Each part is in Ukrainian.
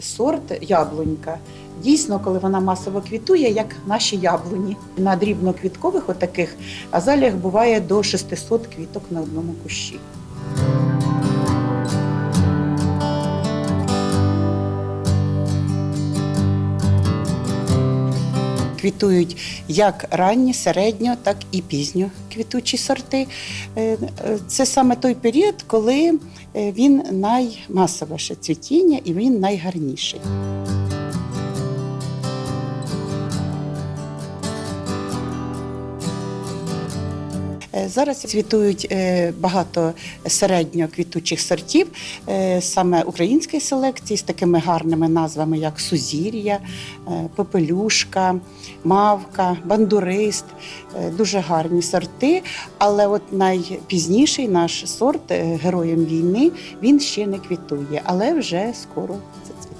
сорт яблунька. Дійсно, коли вона масово квітує, як наші яблуні. На дрібноквіткових отаких азаліях буває до 600 квіток на одному кущі. Квітують як ранні, середньо, так і пізньо квітучі сорти. Е, е, Це саме той період, коли е, він наймасовіше цвітіння і він найгарніший. Зараз цвітують е, багато середньоквітучих сортів, е, саме української селекції з такими гарними назвами, як Сузір'я, е, Попелюшка, Мавка, Бандурист. Е, Дуже гарні сорти. Але от найпізніший наш сорт е, героєм війни він ще не квітує, але вже скоро зацвіте. В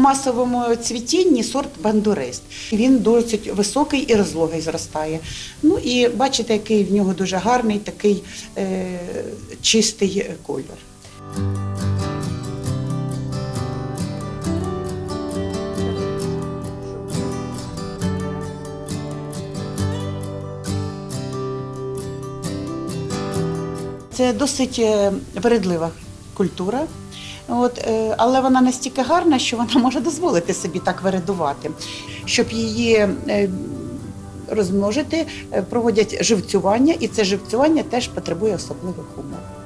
масовому цвітінні сорт бандурист. Він досить високий і розлогий зростає. Ну і бачите, який в нього дуже гарний такий е, чистий кольор. Це досить е, вередлива культура. От, е, але вона настільки гарна, що вона може дозволити собі так виридувати, Щоб її е, розмножити, е, проводять живцювання, і це живцювання теж потребує особливих умов.